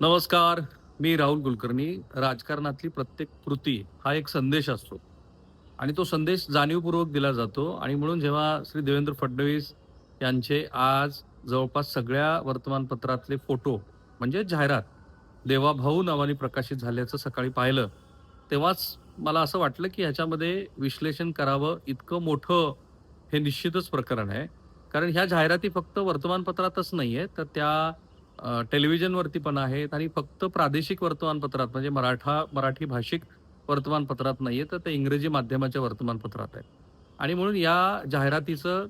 नमस्कार मी राहुल कुलकर्णी. राजकारणातली प्रत्येक कृती हा एक संदेश असतो. आणि तो संदेश जाणीवपूर्वक दिला जातो. आणि म्हणून जेव्हा श्री देवेंद्र फडणवीस यांचे आज जवळपास सगळ्या वर्तमानपत्रातले फोटो म्हणजे जाहिरात देवाभाऊ नावाने प्रकाशित झाल्याचं सकाळी पाहिलं तेव्हाच मला असं वाटलं की ह्याच्यामध्ये विश्लेषण करावं इतकं मोठं हे निश्चितच प्रकरण आहे. कारण ह्या जाहिराती फक्त वर्तमानपत्रातच नाही आहे तर त्या टेलिव्हिजनवरती पण आहेत आणि फक्त प्रादेशिक वर्तमानपत्रात म्हणजे मराठा मराठी भाषिक वर्तमानपत्रात नाही आहे तर ते इंग्रजी माध्यमाच्या वर्तमानपत्रात आहे आणि म्हणून या जाहिरातीचं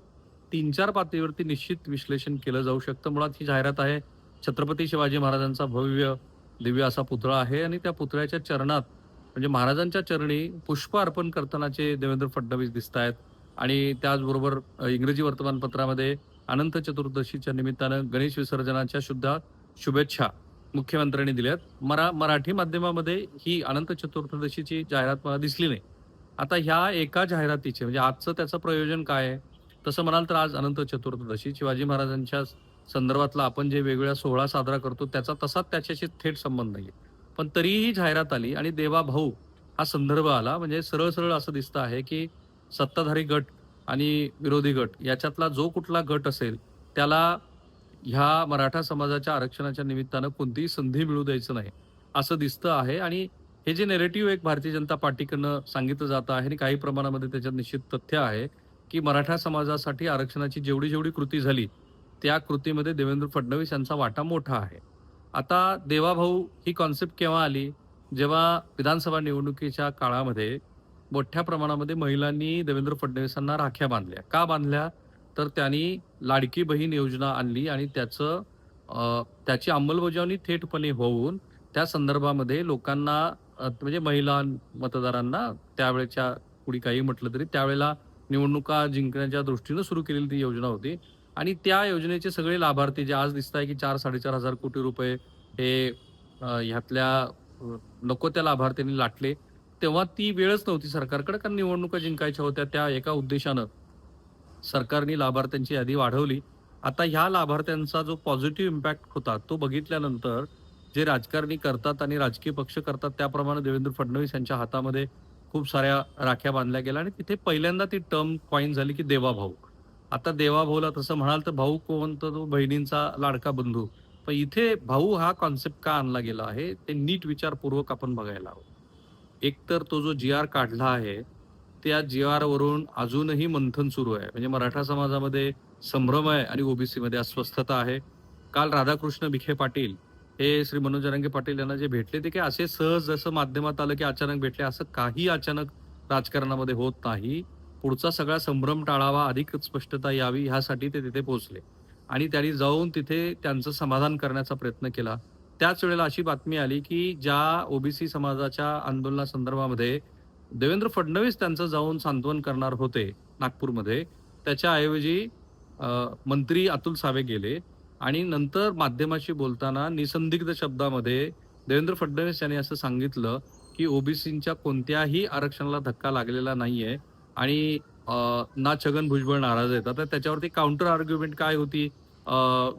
तीन चार पातळीवरती निश्चित विश्लेषण केलं जाऊ शकतं. मुळात ही जाहिरात आहे छत्रपती शिवाजी महाराजांचा भव्य दिव्य असा पुतळा आहे आणि त्या पुतळ्याच्या चरणात म्हणजे महाराजांच्या चरणी पुष्प अर्पण करतानाचे देवेंद्र फडणवीस दिसत आहेत आणि त्याचबरोबर इंग्रजी वर्तमानपत्रामध्ये अनंत चतुर्दशीच्या निमित्तानं गणेश विसर्जनाच्या सुद्धा शुभेच्छा मुख्यमंत्र्यांनी दिल्यात. मरा मराठी माध्यमामध्ये ही अनंत चतुर्दशीची जाहिरात मला दिसली नाही. आता ह्या एका जाहिरातीचे म्हणजे आजचं त्याचं प्रयोजन काय आहे? तसं म्हणाल तर आज अनंत चतुर्दशी शिवाजी महाराजांच्या संदर्भातला आपण जे वेगवेगळ्या सोहळा साजरा करतो त्याचा तसाच त्याच्याशी थेट संबंध नाही पण तरीही जाहिरात आली आणि देवा भाऊ हा संदर्भ आला. म्हणजे सरळ सरळ असं दिसतं आहे की सत्ताधारी गट आणि विरोधी गट याच्यातला जो कुठला गट असेल त्याला ह्या मराठा समाजाच्या आरक्षणाच्या निमित्तानं कोणतीही संधी मिळू द्यायचं नाही असं दिसतं आहे. आणि हे जे नेरेटिव्ह एक भारतीय जनता पार्टीकडनं सांगितलं जातं आहे आणि काही प्रमाणामध्ये त्याच्यात निश्चित तथ्य आहे की मराठा समाजासाठी आरक्षणाची जेवढी जेवढी कृती झाली त्या कृतीमध्ये देवेंद्र फडणवीस यांचा वाटा मोठा आहे. आता देवाभाऊ ही कॉन्सेप्ट केव्हा आली? जेव्हा विधानसभा निवडणुकीच्या काळामध्ये मोठ्या प्रमाणामध्ये महिलांनी देवेंद्र फडणवीसांना राख्या बांधल्या. का बांधल्या? तर त्यांनी लाडकी बहीण योजना आणली आणि त्याचं त्याची अंमलबजावणी थेटपणे होऊन त्या संदर्भामध्ये लोकांना म्हणजे महिला मतदारांना त्यावेळेच्या कुणी काही म्हटलं तरी त्यावेळेला निवडणुका जिंकण्याच्या दृष्टीनं सुरू केलेली ती योजना होती. आणि त्या योजनेचे सगळे लाभार्थी जे आज दिसत आहे की चार साडेचार हजार कोटी रुपये हे ह्यातल्या नको त्या लाभार्थ्यांनी लाटले. तेव्हा ती वेळच नव्हती सरकारकडे कारण निवडणुका जिंकायच्या होत्या त्या एका उद्देशानं. सरकारने लाभार्थ्यांची यादी वाढवली. आता ह्या लाभार्थ्यांचा जो पॉझिटिव्ह इम्पॅक्ट होता तो बघितल्यानंतर जे राजकारणी करतात आणि राजकीय पक्ष करतात त्याप्रमाणे देवेंद्र फडणवीस यांच्या हातामध्ये खूप साऱ्या राख्या बांधल्या गेल्या आणि तिथे पहिल्यांदा ती टर्म कॉईन झाली की देवाभाऊ आता देवाभाऊला तसं म्हणाल तर भाऊ कोण? तर तो बहिणींचा लाडका बंधू. पण इथे भाऊ हा कॉन्सेप्ट का आणला गेला आहे ते नीट विचारपूर्वक आपण बघायला हवं. एकतर तो जो जी आर काढला आहे त्या जी आर वरून अजूनही मंथन सुरू आहे. म्हणजे मराठा समाजामध्ये संभ्रम आहे आणि ओबीसी मध्ये अस्वस्थता आहे. काल राधाकृष्ण विखे पाटील हे श्री मनोज जरांगे पाटील यांना जे भेटले ते काय असे सहज जसं माध्यमात आलं की अचानक भेटले असं काही अचानक राजकारणामध्ये होत नाही. पुढचा सगळा संभ्रम टाळावा अधिक स्पष्टता यावी ह्यासाठी ते तिथे पोहोचले. आणि त्यांनी जाऊन तिथे त्यांचं समाधान करण्याचा प्रयत्न केला. त्याच वेळेला अशी बातमी आली की ज्या ओबीसी समाजाच्या आंदोलनासंदर्भामध्ये देवेंद्र फडणवीस त्यांचं जाऊन सांत्वन करणार होते नागपूरमध्ये त्याच्याऐवजी मंत्री अतुल सावे गेले आणि नंतर माध्यमाशी बोलताना निसंदिग्ध शब्दामध्ये देवेंद्र फडणवीस यांनी असं सांगितलं की ओबीसीच्या कोणत्याही आरक्षणाला धक्का लागलेला नाहीये आणि ना छगन भुजबळ नाराज आहेत. आता त्याच्यावरती काउंटर आर्ग्युमेंट काय होती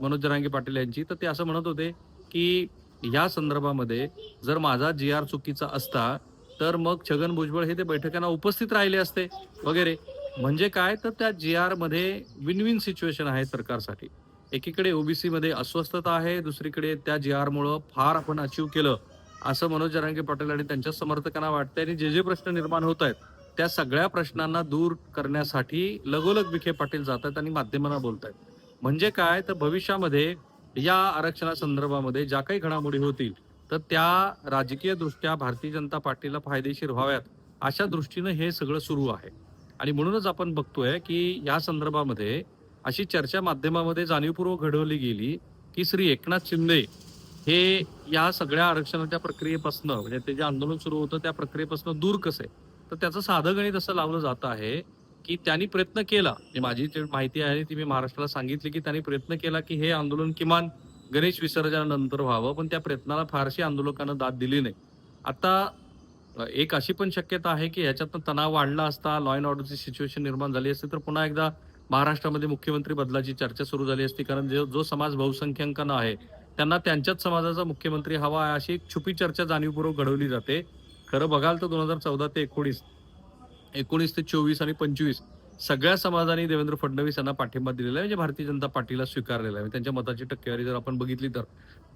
मनोज जरांगे पाटील यांची? तर ते असं म्हणत होते की या संदर्भामध्ये जर माझा जी आर चुकीचा असता तर मग छगन भुजबळ हे ते बैठकांना उपस्थित राहिले असते वगैरे. म्हणजे काय? तर त्या जी आरमध्ये विन विन सिच्युएशन आहे सरकारसाठी. एकीकडे ओबीसी मध्ये अस्वस्थता आहे दुसरीकडे त्या जी आर मुळे फार आपण अचीव केलं असं मनोज जरांगे पाटील आणि त्यांच्या समर्थकांना वाटतंय. आणि जे जे प्रश्न निर्माण होत आहेत त्या सगळ्या प्रश्नांना दूर करण्यासाठी लगोलग विखे पाटील जात आहेत आणि माध्यमांना बोलत आहेत म्हणजे काय? तर भविष्यामध्ये या आरक्षणासंदर्भामध्ये ज्या काही घडामोडी होतील तर त्या राजकीय दृष्ट्या भारतीय जनता पार्टीला फायदेशीर व्हाव्यात अशा दृष्टीनं हे सगळं सुरू आहे. आणि म्हणूनच आपण बघतोय की या संदर्भामध्ये अशी चर्चा माध्यमामध्ये जाणीवपूर्वक घडवली गेली की श्री एकनाथ शिंदे हे या सगळ्या आरक्षणाच्या प्रक्रियेपासून म्हणजे ते जे आंदोलन सुरू होतं त्या प्रक्रियेपासून दूर कसं? आहे तर त्याचं साधं गणित असं लावलं जात आहे की त्यांनी प्रयत्न केला. माझी जी माहिती आहे ती मी महाराष्ट्राला सांगितली की त्यांनी प्रयत्न केला की हे आंदोलन किमान गणेश विसर्जनानंतर व्हावं पण त्या प्रयत्नाला फारशी आंदोलकांना दाद दिली नाही. आता एक अशी पण शक्यता आहे की ह्याच्यातनं तणाव वाढला असता लॉ अँड ऑर्डरची सिच्युएशन निर्माण झाली असती तर पुन्हा एकदा महाराष्ट्रामध्ये मुख्यमंत्री बदलाची चर्चा सुरू झाली असती. कारण जो जो समाज बहुसंख्याकांना आहे त्यांना त्यांच्याच समाजाचा मुख्यमंत्री हवा आहे अशी एक छुपी चर्चा जाणीवपूर्वक घडवली जाते. खरं बघाल तर दोन हजार चौदा ते एकोणीस एकोणीस ते चोवीस आणि पंचवीस सगळ्या समाजाने देवेंद्र फडणवीस यांना पाठिंबा दिलेला आहे. म्हणजे भारतीय जनता पार्टीला स्वीकारलेला आहे. म्हणजे त्यांच्या मताची टक्केवारी जर आपण बघितली तर.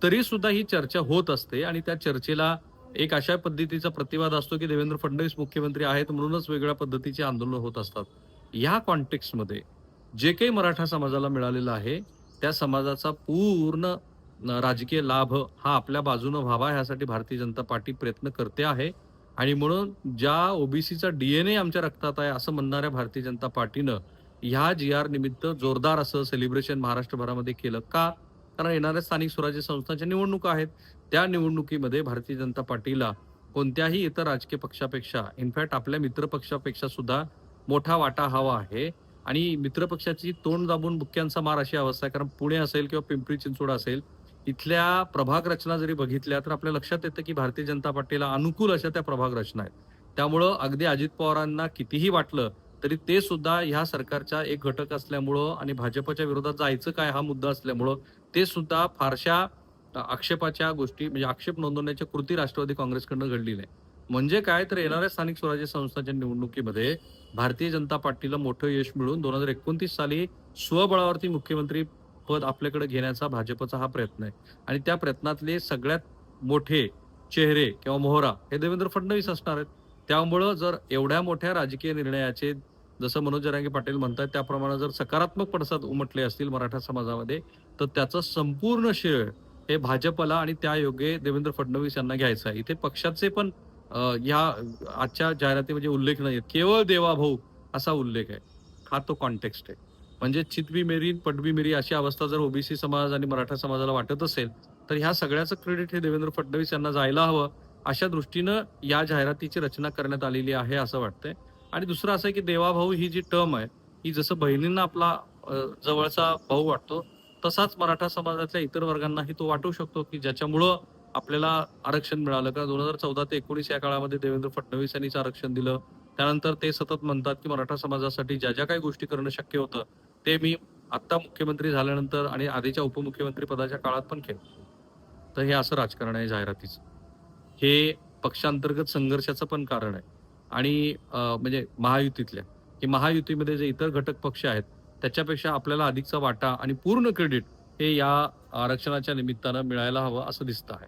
तरी सुद्धा ही चर्चा होत असते आणि त्या चर्चेला एक अशा पद्धतीचा प्रतिवाद असतो की देवेंद्र फडणवीस मुख्यमंत्री आहेत म्हणूनच वेगळ्या पद्धतीचे आंदोलन होत असतात. या कॉन्टेक्स्टमध्ये जे काही मराठा समाजाला मिळालेलं आहे त्या समाजाचा पूर्ण राजकीय लाभ हा आपल्या बाजूनं व्हावा ह्यासाठी भारतीय जनता पार्टी प्रयत्न करते आहे. आणि म्हणून ज्या ओबीसीचा डीएनए आमच्या रक्तात आहे असं म्हणणाऱ्या भारतीय जनता पार्टीनं ह्या जी आर निमित्त जोरदार असं सेलिब्रेशन महाराष्ट्रभरामध्ये केलं का? कारण येणाऱ्या स्थानिक स्वराज्य संस्थांच्या निवडणुका आहेत. त्या निवडणुकीमध्ये भारतीय जनता पार्टीला कोणत्याही इतर राजकीय पक्षापेक्षा इनफॅक्ट आपल्या मित्रपक्षापेक्षा सुद्धा मोठा वाटा हवा आहे. आणि मित्रपक्षाची तोंड दाबून बुक्क्यांचा मार अशी अवस्था आहे. कारण पुणे असेल किंवा पिंपरी चिंचवड असेल इथल्या प्रभाग रचना जरी बघितल्या तर आपल्या लक्षात येतं की भारतीय जनता पार्टीला अनुकूल अशा त्या प्रभाग रचना आहेत. त्यामुळं अगदी अजित पवारांना कितीही वाटलं तरी ते सुद्धा ह्या सरकारचा एक घटक असल्यामुळं आणि भाजपच्या विरोधात जायचं काय हा मुद्दा असल्यामुळं ते सुद्धा फारशा आक्षेपाच्या गोष्टी म्हणजे आक्षेप नोंदवण्याच्या कृती राष्ट्रवादी काँग्रेसकडनं घडली नाही. म्हणजे काय तर येणाऱ्या स्थानिक स्वराज्य संस्थांच्या निवडणुकीमध्ये भारतीय जनता पार्टीला मोठं यश मिळून दोन हजार एकोणतीस साली स्वबळावरती मुख्यमंत्री पद आपल्याकडे घेण्याचा भाजपचा हा प्रयत्न आहे. आणि त्या प्रयत्नातले सगळ्यात मोठे चेहरे किंवा मोहरा हे देवेंद्र फडणवीस असणार आहेत. त्यामुळं जर एवढ्या मोठ्या राजकीय निर्णयाचे जसं मनोज जरांगे पाटील म्हणतात त्याप्रमाणे जर सकारात्मक पडसाद उमटले असतील मराठा समाजामध्ये तर त्याचं संपूर्ण श्रेय हे भाजपला आणि त्या योग्य देवेंद्र फडणवीस यांना घ्यायचं आहे. इथे पक्षाचे पण या आजच्या जाहिरातीमध्ये उल्लेख नाही केवळ देवाभाऊ असा उल्लेख आहे. हा तो कॉन्टेक्स्ट आहे. म्हणजे चितबी मेरी पटबी मेरी अशी अवस्था जर ओबीसी समाज आणि मराठा समाजाला वाटत असेल तर ह्या सगळ्याचं क्रेडिट हे देवेंद्र फडणवीस यांना जायला हवं. अशा दृष्टीनं या जाहिरातीची रचना करण्यात आलेली आहे असं वाटतंय. आणि दुसरं असं आहे की देवाभाऊ ही जी टर्म आहे ही जसं बहिणींना आपला जवळचा भाऊ वाटतो तसाच मराठा समाजातल्या इतर वर्गांनाही तो वाटू शकतो की ज्याच्यामुळं आपल्याला आरक्षण मिळालं. का दोन हजार चौदा ते एकोणीस या काळामध्ये देवेंद्र फडणवीस यांनीच आरक्षण दिलं. त्यानंतर ते सतत म्हणतात की मराठा समाजासाठी ज्या ज्या काही गोष्टी करणं शक्य होतं ते मी आत्ता मुख्यमंत्री झाल्यानंतर आणि आधीच्या उपमुख्यमंत्री पदाच्या काळात पण केलं. तर हे असं राजकारण आहे जाहिरातीचं. हे पक्षांतर्गत संघर्षाचं पण कारण आहे. आणि म्हणजे महायुतीतल्या की महायुतीमध्ये जे इतर घटक पक्ष आहेत त्याच्यापेक्षा आपल्याला अधिकचा वाटा आणि पूर्ण क्रेडिट हे या आरक्षणाच्या निमित्तानं मिळायला हवं असं दिसतं आहे.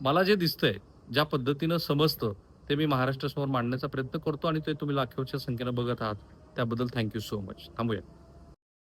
मला जे दिसतंय ज्या पद्धतीनं समजतं ते मी महाराष्ट्रासमोर मांडण्याचा प्रयत्न करतो आणि ते तुम्ही लाखोच्या संख्येनं बघत आहात. त्याबद्दल थँक्यू सो मच. थांबूया.